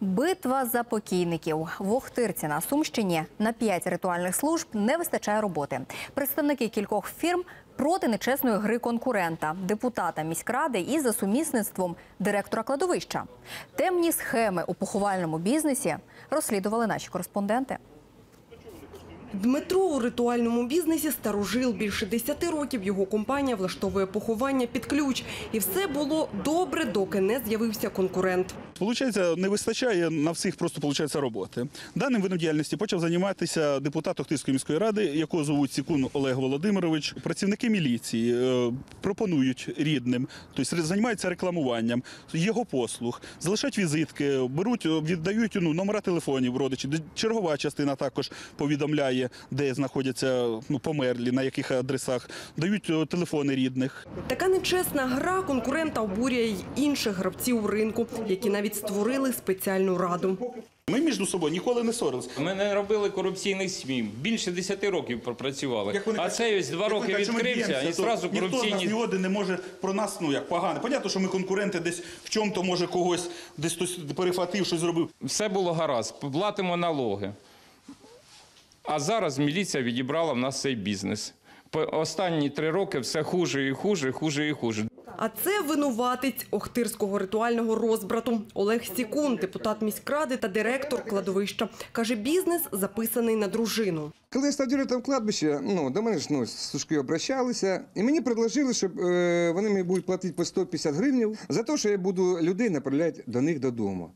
Битва за покійників в Охтирці на Сумщині на п'ять ритуальних служб не вистачає роботи. Представники кількох фірм проти нечесної гри конкурента, депутата міськради і за сумісництвом директора кладовища. Темні схеми у поховальному бізнесі розслідували наші кореспонденти. Дмитро у ритуальному бізнесі старожил. Більше 10 років його компанія влаштовує поховання під ключ. І все було добре, доки не з'явився конкурент. Получається, не вистачає на всіх просто получається роботи. Даним видом діяльності почав займатися депутат Охтирської міської ради, якого звуть Сікун Олег Володимирович. Працівники міліції е, пропонують рідним, тобто займаються рекламуванням його послуг, залишають візитки, беруть, е, віддають ну, номера телефонів родичів. Чергова частина також повідомляє, де знаходяться ну, померлі, на яких адресах, дають е, телефони рідних. Така нечесна гра конкурента обурює й інших гравців ринку, які навіть створили спеціальну раду. Ми між собою ніколи не ссорились. Ми не робили корупційних СМІ. Більше 10 років пропрацювали. А цей ось два роки відкрився і то зразу Ніхто нас корупційні. один не може про нас, ну як погано. Понятно, що ми конкуренти десь в чому-то може когось, десь хтось перехватив, щось зробив. Все було гаразд, платимо налоги. А зараз міліція відібрала в нас цей бізнес. По останні три роки все хуже і хуже, хуже і хуже. А це винуватець Охтирського ритуального розбрату Олег Сікун, депутат міськради та директор кладовища. Каже, бізнес записаний на дружину. Коли я став директором кладбища, ну, до мене ж ну, служки обращалися, і мені предложили, щоб е, вони мені будуть платити по 150 гривень за те, що я буду людей направляти до них додому.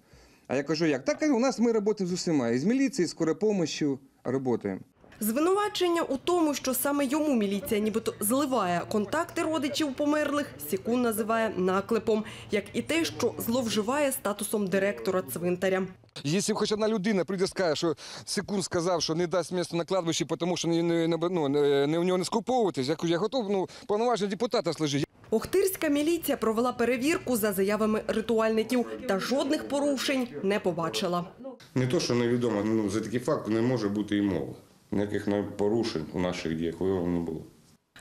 А я кажу, як? Так у нас ми працюємо з усіма, і з міліцією, і з скоропомощю працюємо. Звинувачення у тому, що саме йому міліція нібито зливає контакти родичів померлих, Сікун називає наклепом, як і те, що зловживає статусом директора цвинтаря. Якщо хоч одна людина прийде скаже, що секунд сказав, що не дасть місце на кладбищі, тому що не, не, ну, не, не в нього не скуповуватись, я я готов ну, повноваження депутата служити. Охтирська міліція провела перевірку за заявами ритуальників та жодних порушень не побачила. Не то, що невідомо, ну за такі факти не може бути і мови. Ніяких порушень у наших діях виявлено не було.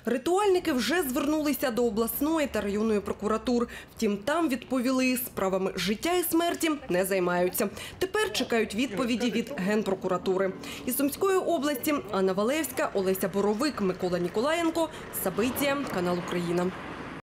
Ритуальники вже звернулися до обласної та районної прокуратур. Втім, там відповіли, справами життя і смерті не займаються. Тепер чекають відповіді від Генпрокуратури. Із Сумської області Анна Валевська, Олеся Боровик, Микола Ніколаєнко. Сабиття, канал Україна.